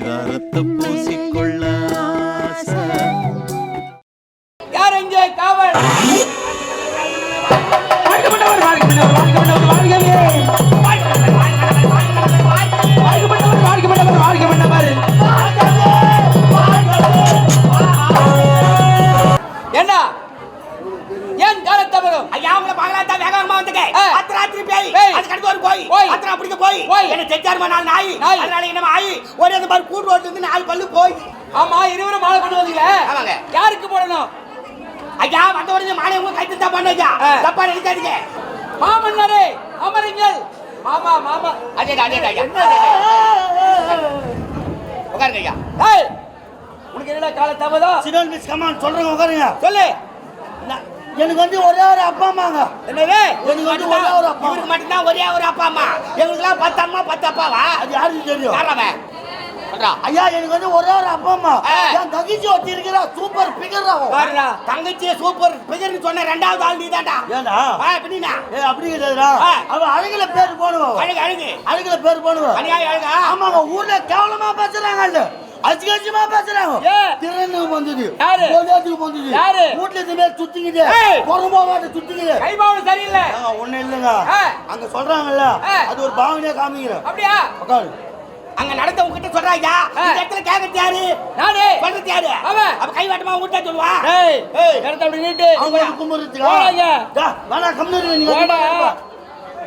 பரிதாரத்தை பூசிக்கொள்ள யார் எங்கே காவல்? ஐயா உங்களை பார்க்கலாம் தான் வேகமா வந்துங்க. அத்த ராத்திரி பேய். பேய். அது கடந்து ஒரு போய். போய். அத்தனை பிடிக்க போய். போய். என்ன தெச்சாருமா நாள் நாய். அதனால என்ன ஆயி ஒரே அந்த மாதிரி கூட்டு ரோட்ல இருந்து நாலு பல்லு போய். ஆமா இருவரும் மாலை கொண்டு வந்தீங்களே ஆமாங்க. யாருக்கு போடணும்? ஐயா வந்த உடனே மாலை உங்க கைத்து தான் பண்ண ஐயா. ஆ. தப்பா நினைக்காதீங்க. மாமன்னரே அமருங்கள். மாமா மாமா. அதே அதே ஐயா உட்காருங்க ஐயா. ஏய் உனக்கு என்ன காலத்தாமதம்? சிடோன் மிஸ் கமான் சொல்றேங்க உட்காருங்க. சொல்லு. எனக்கு வந்து ஒரே ஒரு அப்பா அம்மாங்க. என்னது? எனக்கு வந்து ஒரே ஒரு அப்பா இவருக்கு மட்டும்தான் ஒரே ஒரு அப்பா அம்மா. எங்களுக்குலாம் பத்து அம்மா பத்து அப்பாவா? அது யாருக்கு தெரியும்? யாரவன் ஐயா எனக்கு வந்து ஒரே ஒரு அப்பா அம்மா. என் தகிச்சி ஒருத்தி இருக்கிறா சூப்பர் பிகர் பாருடா தங்கச்சி சூப்பர் பிகர்னு சொன்ன ரெண்டாவது ஆள் நீதான்டா. ஏண்டா? ஆ பின்னா ஏ அப்படி கிடையாதுடா ஆ. அவன் அழகுல பேர் போடுவான் அழுகு அழுகு. அழகுல பேர் போடுவான் அநியாய அழுகா? ஆமாங்க ஊர்ல கேவலமா பேசுறாங்க அசிகசியமா பேசுறாங்க? திறனுக்கு வந்தது யாரு? கோலியாத்துக்கு வந்தது யாரு? வீட்டுல மாதிரி சுத்திக்குது ஏய். பொறுமாவாட்ட சுத்திக்குது கைபாவம் சரியில்லை ஒண்ணும் இல்லைங்க. அங்க சொல்றாங்கல்ல. அது ஒரு பாவனையா காமிக்கிறேன் அப்படியா உட்காரு அங்க நடந்த உங்ககிட்ட சொல்றாங்க. இந்த இடத்துல கேட்கறது யாரு நானே சொல்றது யாரு அவன். அப்ப கை வாட்டமா உங்ககிட்ட சொல்லுவா ஏய் ஏய். கருத்து அப்படி நீட்டு அவங்க கும்பிடுறதுக்கா போடாங்க. டா, வேணா கம்முனு நீங்க போடா.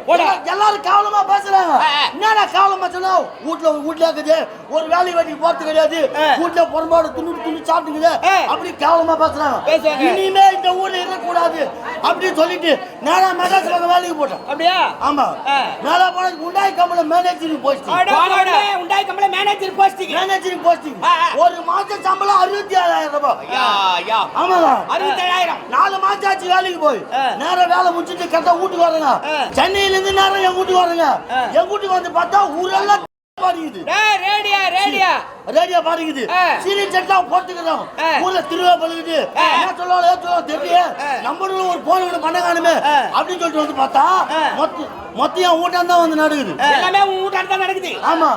போடா. எல்லாரும் கேவலமா பேசுறாங்க. என்னடா கேவலமா சொன்னா? வீட்டுல வீட்டுல இருக்குது. ஒரு வேலை வெட்டிக்கு போறது கிடையாது. வீட்டுல பொறுமாடு துணி துணி சாப்பிட்டுக்குது. அப்படி கேவலமா பேசுறாங்க. இனிமே இந்த ஊர்ல இருக்கக்கூடாது. அப்படின்னு சொல்லிட்டு நேரா மெட்ராஸ்ல வந்து வேலைக்கு போட்டேன் அப்படியா? ஆமா. மேல போனதுக்கு உண்டாய் கம்பெனி மேனேஜரிங் போஸ்டிங் உண்டாய் கம்பள மேனேஜர் போஸ்டிங் மேனேஜரிங் போஸ்டிங். ஒரு மாசம் சம்பளம் அறுபத்தி ஏழாயிரம் ரூபாய். ஐயா ஆமாங்க அறுபத்தேழாயிரம். நாலு மாசம் ஆச்சு வேலைக்கு போய். நேரம் வேலை முடிச்சிட்டு கரெக்டா வீட்டுக்கு வரேங்க ஆ. சென்னையில இருந்து நேரம் என் வீட்டுக்கு வரேங்க. என் வீட்டுக்கு வந்து பார்த்தா ஊரெல்லாம் பாடிக்குது டேய் ரேடியா ரேடியா ரேடியோ பாடிக்குது ஆ. சீரியல் செட்லாம் போட்டுக்கிறோம். ஊர்ல திருவிழா பழுகுது. என்ன சொல்லுவாங்க ஏன் சொல்லுவாங்க தெரியல ஆ. நம்மளும் ஒரு போன் ஒன்று பண்ண காணுமே. அப்படின்னு சொல்லிட்டு வந்து பார்த்தா. மொத்த மொத்தம் என் வீட்டான் தான் வந்து நடக்குது எல்லாமே நடக்குது ஆமா.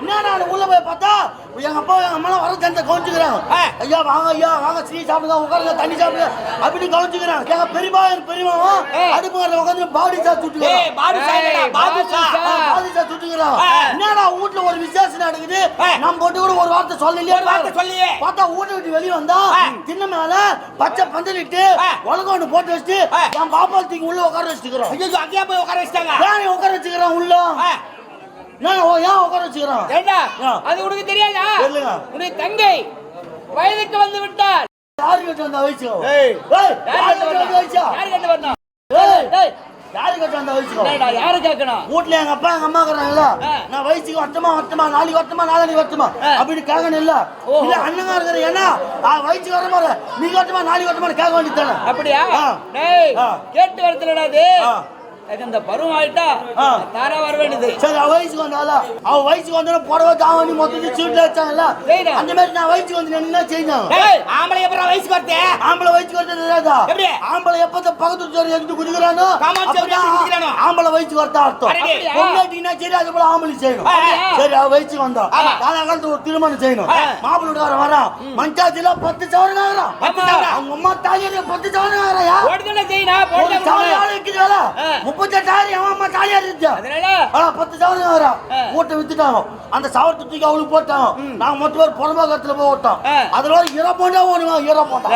என்ன உள்ள போய் பார்த்தா எங்க அப்பா எங்க அம்மா வர தந்த கவனிச்சுக்கிறாங்க. ஐயா வாங்க ஐயா வாங்க சீ சாப்பிடுங்க உட்காருங்க தண்ணி சாப்பிடுங்க அப்படின்னு கவனிச்சுக்கிறாங்க எங்க பெரியப்பா என் பெரியமாவும். அடுப்புங்கிறத உட்காந்து பாடி சா ஏய் சுட்டுக்கிறாங்க பாதுஷா ஏய், இல்லடா, பாதுஷா பாதுஷா. பாடி சா சுட்டுக்கிறாங்க ஆ. என்னடா வீட்டுல ஒரு விசேஷம் நடக்குது. நம்ம போட்டு கூட ஒரு வார்த்தை சொல்லலையே வார்த்தை சொல்லியே. பார்த்தா வீட்டை விட்டு வெளியே வந்தா ஆ. தின்ன மேல பச்சை பந்தலிட்டு. உலகம் ஒண்ணு போட்டு வச்சுட்டு. என் பாப்பா தூக்கி உள்ள உட்கார வச்சுக்கிறோம் ஐயோ அங்கேயே போய் உட்கார வச்சிட்டாங்க உட்கார வச்சுக்கிறான் உள்ள ஏன் ஓ, ஏன் உட்கார வச்சுக்கிறான்? ஏண்டா? ஆ. அது உனக்கு தெரியாதா? சொல்லுங்க. உன்னை தங்கை வயதுக்கு வந்து விட்டார் யாரு கிட்ட வந்த வயசு யாரு கட்டு வந்த? வயசா வரணும் யாரு கட்டு டேய் யாரு கிட்ட வந்த வயசு யாரு கேட்கணும்? வீட்டுல எங்க அப்பா எங்க அம்மா இருக்கிறாங்கல்ல. நான் வயசுக்கு வரட்டுமா வரட்டுமா நாளைக்கு வரட்டுமா நாளைக்கு வரட்டுமா ஆ. அப்படின்னு கேட்கணும் இல்ல. இல்ல அண்ணங்க இருக்கிற ஏன்னா ஆ, வயசுக்கு வர மாதிரி நீ வரட்டுமா நாளைக்கு வரட்டுமா கேட்க வேண்டியதானே அப்படியா? ஆ. டேய் ஆ. கேட்டு. எனக்கு இந்த பருவம் ஆயிட்டா ஆ. தாரா வர வேண்டியது சரி அவ வயசுக்கு வந்தால அவ வயசுக்கு வந்தா புடவை தாவணி மொத்தத்தையும் சீட்ல வச்சாங்கல்ல சரிடா. அந்த மாதிரி நான் வயசுக்கு வந்து என்ன செஞ்சாங்க ஆம்பளை எப்பறம் வயசுக்கு வரதே ஆம்பளை வயசுக்கு வரது எப்படி? ஆம்பளை எப்ப இந்த பக்கத்து தெரு எடுத்து? ஆம்பளை வயசுக்கு வரதா அர்த்தம்? பொண்டாட்டினா சரி அது போல ஆம்பளை செய்யணும். சரி அவ வயசுக்கு வந்தா. காலகாலத்துல ஒரு திருமணம் செய்யணும். மாப்பிள்ளை வரா மஞ்சாச்சில பத்து. அவங்க அம்மா தாலியாரு பத்து ஓடுதுல செய்யணா ஒரு போடுதா சவரன் ஆளு இருக்குது வேலை ஆ. முப்பத்தெட்டாயிரம் அவன் அம்மா இருந்துச்சு. ஆனா பத்து ஆ. வீட்டை வித்துட்டாங்க. அந்த சவரத்தை தூக்கி அவளுக்கு போட்டாங்க. நாங்க மொத்தம் பேர் புறம்பாக்கத்துல போய் விட்டோம் ஆ. அதுல ஈர போண்டா ஓடுமா? ஈர போண்டா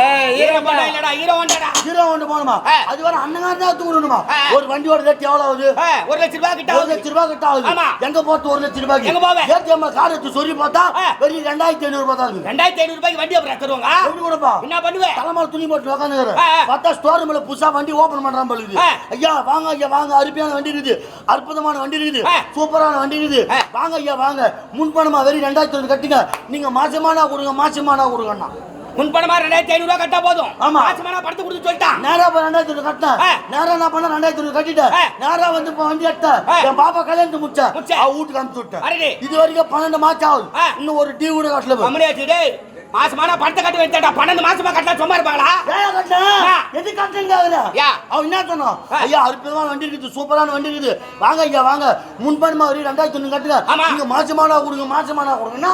ஹீரோ ஒன்று போகணுமா. அது வர அண்ணங்க தான் தூக்கணுமா ஆ. ஒரு வண்டியோட ரேட் எவ்வளவு ஆகுது? ஒரு லட்சம் ரூபாய் கிட்ட ஒரு. லட்ச ரூபாய் கிட்ட ஆகுது. எங்க போறது ஒரு லட்ச ரூபாய்க்கு? எங்க போவ? ஏடிஎம் கார்டு சொல்லி பார்த்தா. வெறும் ரெண்டாயிரத்தி ஐநூறு ரூபாய் தான் ரெண்டாயிரத்தி ஐநூறு ரூபாய்க்கு வண்டி அப்புறம் தருவாங்க? என்ன பண்ணுவேன் தலைமையில துணி போட்டு உட்காந்துக்கிறேன். பார்த்தா ஸ்டோர் புதுசா வண்டி ஓபன் பண்றான் போலுது ஆ. ஐயா வாங்க ஐயா வாங்க அருமையான வண்டி இருக்குது அற்புதமான வண்டி இருக்குது. சூப்பரான வண்டி இருக்குது. வாங்க ஐயா வாங்க முன்பணமா வெறும் ரெண்டாயிரத்தி ஐநூறு கட்டுங்க நீங்க மாசமானா கொடுங்க மாசமானா கொடுங்கண்ணா முன்பணமா ரெண்டாயிரத்தி ஐநூறு ரூபாய் கட்டா போதும் ஆமா. மாசமான படத்து கொடுத்து சொல்லிட்டான் நேரா போய் ரெண்டாயிரத்தி ஐநூறு கட்டினேன். நேரா என்ன பண்ண ரெண்டாயிரத்தி ஐநூறு கட்டிட்டேன். நேரா வந்து இப்போ வண்டி எடுத்தேன். என் பாப்பா கல்யாணத்து முடிச்சேன். அவ வீட்டுக்கு அனுப்பிச்சு விட்டேன். இது வரைக்கும் பன்னெண்டு மாசம் ஆகுது. இன்னும் ஒரு டீ கூட கட்டல வச்சு மாசமான பணத்தை கட்டி வச்சேன்டா பன்னெண்டு மாசமா கட்டினா சும்மா இருப்பாங்களா. எது கட்டுங்க யா. அவன் என்ன சொன்னான். ஐயா அற்புதமான வண்டி இருக்குது சூப்பரான வண்டி இருக்குது வாங்க ஐயா வாங்க முன்பணமா வரி ரெண்டாயிரத்தி ஒண்ணு கட்டுங்க. நீங்க மாசமானா கொடுங்க மாசமானா கொடுங்கன்னா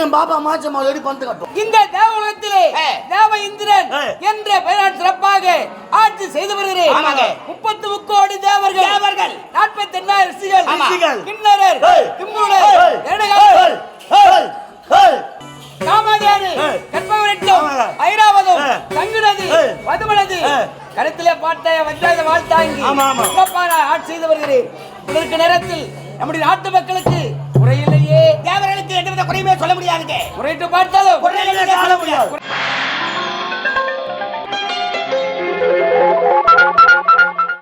என் பாப்பா மாசமா ரெடி பணத்தை கட்டும் இந்த தேவலோகத்திலே ஏ. தேவ இந்திரன். என்ற பெயரால் சிறப்பாக ஆட்சி செய்து வருகிறேன். முப்பத்து முக்கோடி தேவர்கள் தேவர்கள். நாற்பத்தி எண்ணாயிரம் ரிஷிகள். கிண்ணறர் ஏய். கற்பவரெட்டும். ஐராவதம். தங்குனது ஏய். கருத்திலே பாட்ட வஞ்சாத வாழ்த்தாங்கி ஆட்சி செய்து வருகிறேன் இதற்கு நேரத்தில் நம்முடைய நாட்டு மக்களுக்கு குறையில்லையே தேவர்களுக்கு எந்தவித குறையுமே சொல்ல முடியாதுங்க குறைட்டு பார்த்தாலும் சொல்ல முடியாது.